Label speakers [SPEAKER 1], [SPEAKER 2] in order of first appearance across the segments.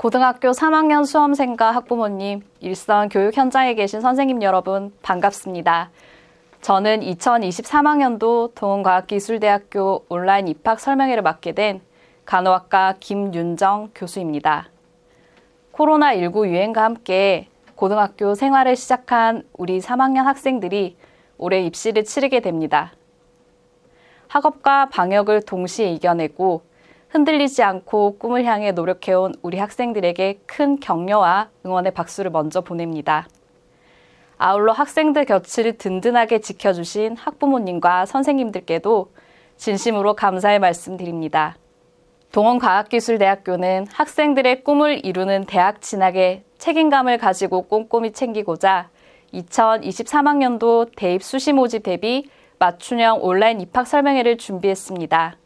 [SPEAKER 1] 고등학교 3학년 수험생과 학부모님, 일선 교육 현장에 계신 선생님 여러분, 반갑습니다. 저는 2023학년도 동원과학기술대학교 온라인 입학 설명회를 맡게 된 간호학과 김윤정 교수입니다. 코로나19 유행과 함께 고등학교 생활을 시작한 우리 3학년 학생들이 올해 입시를 치르게 됩니다. 학업과 방역을 동시에 이겨내고 흔들리지 않고 꿈을 향해 노력해온 우리 학생들에게 큰 격려와 응원의 박수를 먼저 보냅니다. 아울러 학생들 곁을 든든하게 지켜주신 학부모님과 선생님들께도 진심으로 감사의 말씀 드립니다. 동원과학기술대학교는 학생들의 꿈을 이루는 대학 진학에 책임감을 가지고 꼼꼼히 챙기고자 2023학년도 대입 수시 모집 대비 맞춤형 온라인 입학 설명회를 준비했습니다.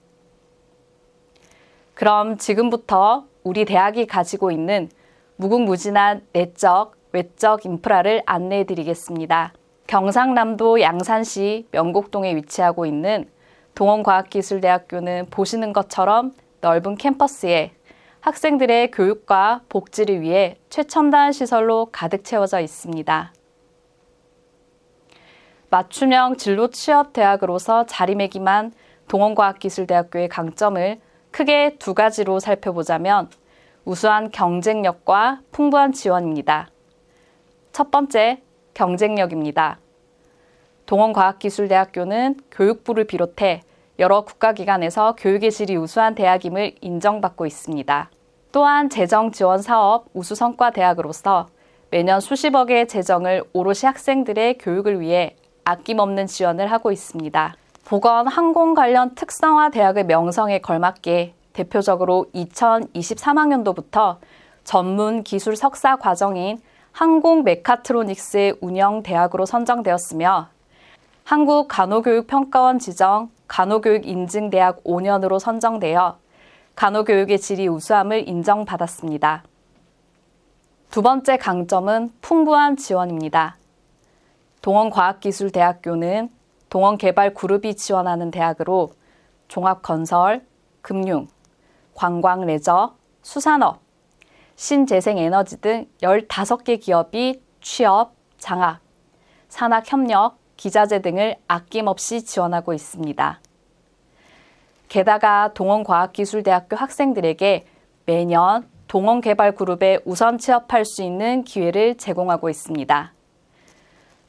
[SPEAKER 1] 그럼 지금부터 우리 대학이 가지고 있는 무궁무진한 내적, 외적 인프라를 안내해 드리겠습니다. 경상남도 양산시 명곡동에 위치하고 있는 동원과학기술대학교는 보시는 것처럼 넓은 캠퍼스에 학생들의 교육과 복지를 위해 최첨단 시설로 가득 채워져 있습니다. 맞춤형 진로 취업 대학으로서 자리매김한 동원과학기술대학교의 강점을 크게 두 가지로 살펴보자면 우수한 경쟁력과 풍부한 지원입니다. 첫 번째, 경쟁력입니다. 동원과학기술대학교는 교육부를 비롯해 여러 국가기관에서 교육의 질이 우수한 대학임을 인정받고 있습니다. 또한 재정 지원 사업 우수 성과 대학으로서 매년 수십억의 재정을 오롯이 학생들의 교육을 위해 아낌없는 지원을 하고 있습니다. 보건 항공 관련 특성화 대학의 명성에 걸맞게 대표적으로 2023학년도부터 전문 기술 석사 과정인 항공 메카트로닉스의 운영 대학으로 선정되었으며 한국 간호교육평가원 지정 간호교육 인증 대학 5년으로 선정되어 간호교육의 질이 우수함을 인정받았습니다. 두 번째 강점은 풍부한 지원입니다. 동원과학기술대학교는 동원개발그룹이 지원하는 대학으로 종합건설, 금융, 관광레저, 수산업, 신재생에너지 등 15개 기업이 취업, 장학, 산학협력, 기자재 등을 아낌없이 지원하고 있습니다. 게다가 동원과학기술대학교 학생들에게 매년 동원개발그룹에 우선 취업할 수 있는 기회를 제공하고 있습니다.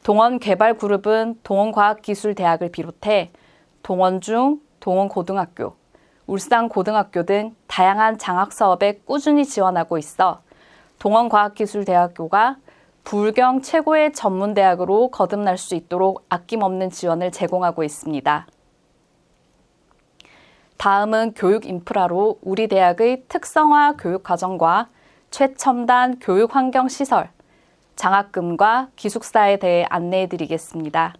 [SPEAKER 1] 동원개발그룹은 동원과학기술대학을 비롯해 동원중, 동원고등학교, 울산고등학교 등 다양한 장학사업에 꾸준히 지원하고 있어 동원과학기술대학교가 불경 최고의 전문대학으로 거듭날 수 있도록 아낌없는 지원을 제공하고 있습니다. 다음은 교육 인프라로 우리 대학의 특성화 교육 과정과 최첨단 교육 환경 시설, 장학금과 기숙사에 대해 안내해 드리겠습니다.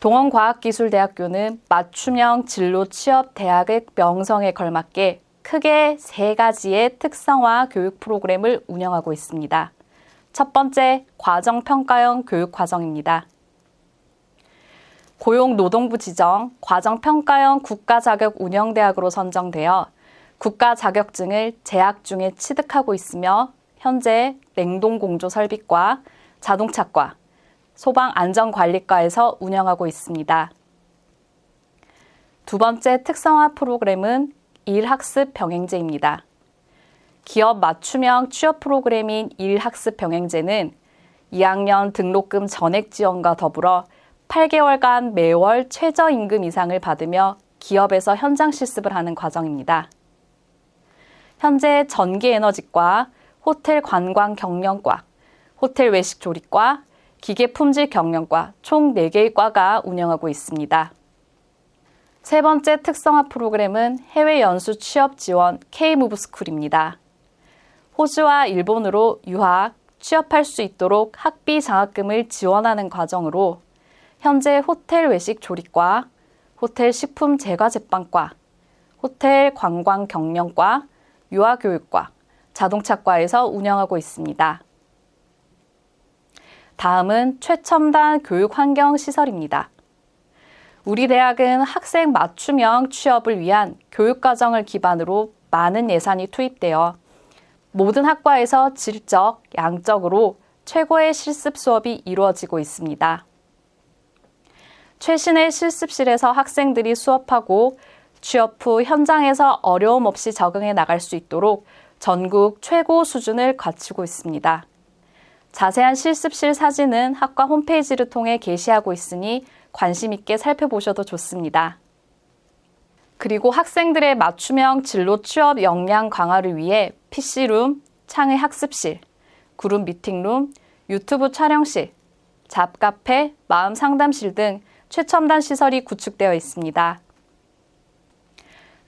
[SPEAKER 1] 동원과학기술대학교는 맞춤형 진로 취업 대학의 명성에 걸맞게 크게 세 가지의 특성화 교육 프로그램을 운영하고 있습니다. 첫 번째, 과정평가형 교육과정입니다. 고용노동부 지정 과정평가형 국가자격 운영대학으로 선정되어 국가 자격증을 재학 중에 취득하고 있으며 현재 냉동공조 설비과, 자동차과, 소방안전관리과에서 운영하고 있습니다. 두 번째 특성화 프로그램은 일학습 병행제입니다. 기업 맞춤형 취업 프로그램인 일학습 병행제는 2학년 등록금 전액 지원과 더불어 8개월간 매월 최저임금 이상을 받으며 기업에서 현장 실습을 하는 과정입니다. 현재 전기에너지과, 호텔 관광 경영과, 호텔 외식 조리과, 기계 품질 경영과 총 4개의 과가 운영하고 있습니다. 세 번째 특성화 프로그램은 해외 연수 취업 지원 K-무브 스쿨입니다. 호주와 일본으로 유학, 취업할 수 있도록 학비 장학금을 지원하는 과정으로 현재 호텔 외식 조리과, 호텔 식품 제과 제빵과, 호텔 관광 경영과, 유아교육과, 자동차과에서 운영하고 있습니다. 다음은 최첨단 교육 환경 시설입니다. 우리 대학은 학생 맞춤형 취업을 위한 교육 과정을 기반으로 많은 예산이 투입되어 모든 학과에서 질적, 양적으로 최고의 실습 수업이 이루어지고 있습니다. 최신의 실습실에서 학생들이 수업하고 취업 후 현장에서 어려움 없이 적응해 나갈 수 있도록 전국 최고 수준을 갖추고 있습니다. 자세한 실습실 사진은 학과 홈페이지를 통해 게시하고 있으니 관심 있게 살펴보셔도 좋습니다. 그리고 학생들의 맞춤형 진로 취업 역량 강화를 위해 PC룸, 창의 학습실, 그룹 미팅룸, 유튜브 촬영실, 잡카페, 마음 상담실 등 최첨단 시설이 구축되어 있습니다.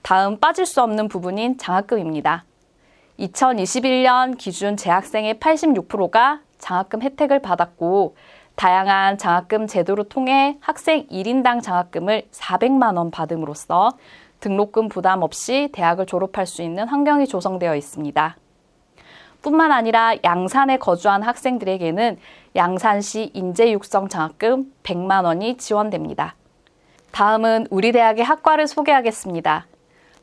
[SPEAKER 1] 다음 빠질 수 없는 부분인 장학금입니다. 2021년 기준 재학생의 86%가 장학금 혜택을 받았고 다양한 장학금 제도를 통해 학생 1인당 장학금을 400만 원 받음으로써 등록금 부담 없이 대학을 졸업할 수 있는 환경이 조성되어 있습니다. 뿐만 아니라 양산에 거주한 학생들에게는 양산시 인재육성 장학금 100만 원이 지원됩니다. 다음은 우리 대학의 학과를 소개하겠습니다.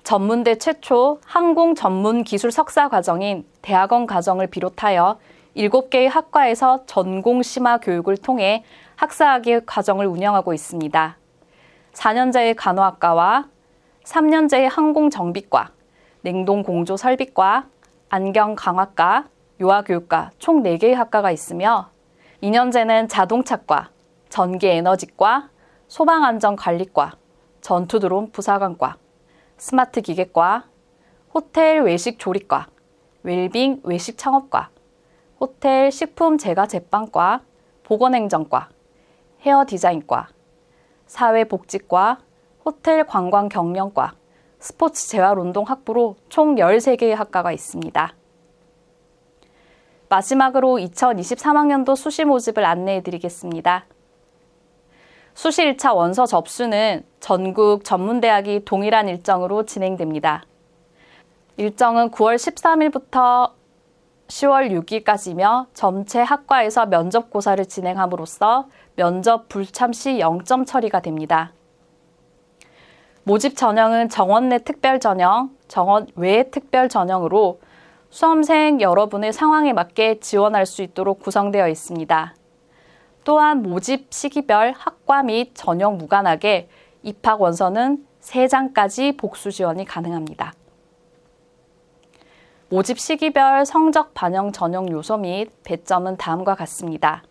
[SPEAKER 1] 전문대 최초 항공 전문 기술 석사 과정인 대학원 과정을 비롯하여 7개의 학과에서 전공 심화 교육을 통해 학사학위 과정을 운영하고 있습니다. 4년제의 간호학과와 3년제의 항공정비과, 냉동공조 설비과, 안경강화과, 유아교육과 총 4개의 학과가 있으며 2년제는 자동차과, 전기에너지과, 소방안전관리과, 전투드론 부사관과, 스마트 기계과, 호텔 외식 조리과, 웰빙 외식 창업과, 호텔 식품 제과 제빵과, 보건행정과, 헤어 디자인과, 사회복지과, 호텔 관광 경영과, 스포츠 재활 운동 학부로 총 13개의 학과가 있습니다. 마지막으로 2023학년도 수시 모집을 안내해 드리겠습니다. 수시 1차 원서 접수는 전국 전문대학이 동일한 일정으로 진행됩니다. 일정은 9월 13일부터 10월 6일까지며 전체 학과에서 면접고사를 진행함으로써 면접 불참 시 0점 처리가 됩니다. 모집 전형은 정원 내 특별 전형, 정원 외 특별 전형으로 수험생 여러분의 상황에 맞게 지원할 수 있도록 구성되어 있습니다. 또한 모집 시기별 학과 및 전형 무관하게 입학 원서는 3장까지 복수 지원이 가능합니다. 모집 시기별 성적 반영 전형 요소 및 배점은 다음과 같습니다.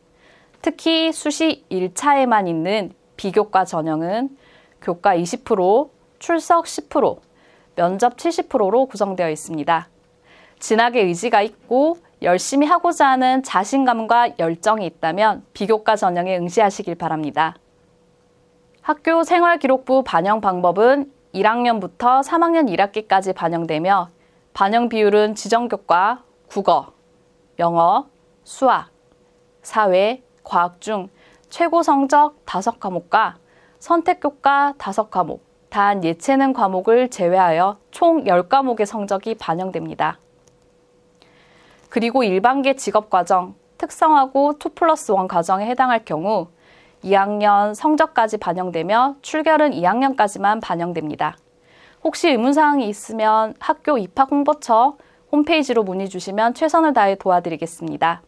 [SPEAKER 1] 특히 수시 1차에만 있는 비교과 전형은 교과 20%, 출석 10%, 면접 70%로 구성되어 있습니다. 진학의 의지가 있고 열심히 하고자 하는 자신감과 열정이 있다면 비교과 전형에 응시하시길 바랍니다. 학교 생활기록부 반영 방법은 1학년부터 3학년 1학기까지 반영되며 반영 비율은 지정교과, 국어, 영어, 수학, 사회, 과학 중 최고 성적 5과목과 선택교과 5과목, 단 예체능 과목을 제외하여 총 10과목의 성적이 반영됩니다. 그리고 일반계 직업과정, 특성하고 2 플러스 1 과정에 해당할 경우 2학년 성적까지 반영되며 출결은 2학년까지만 반영됩니다. 혹시 의문사항이 있으면 학교 입학 홍보처 홈페이지로 문의 주시면 최선을 다해 도와드리겠습니다.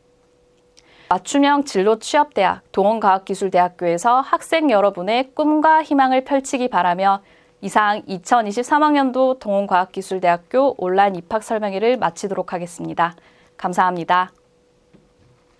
[SPEAKER 1] 맞춤형 진로 취업대학 동원과학기술대학교에서 학생 여러분의 꿈과 희망을 펼치기 바라며 이상 2023학년도 동원과학기술대학교 온라인 입학 설명회를 마치도록 하겠습니다. 감사합니다.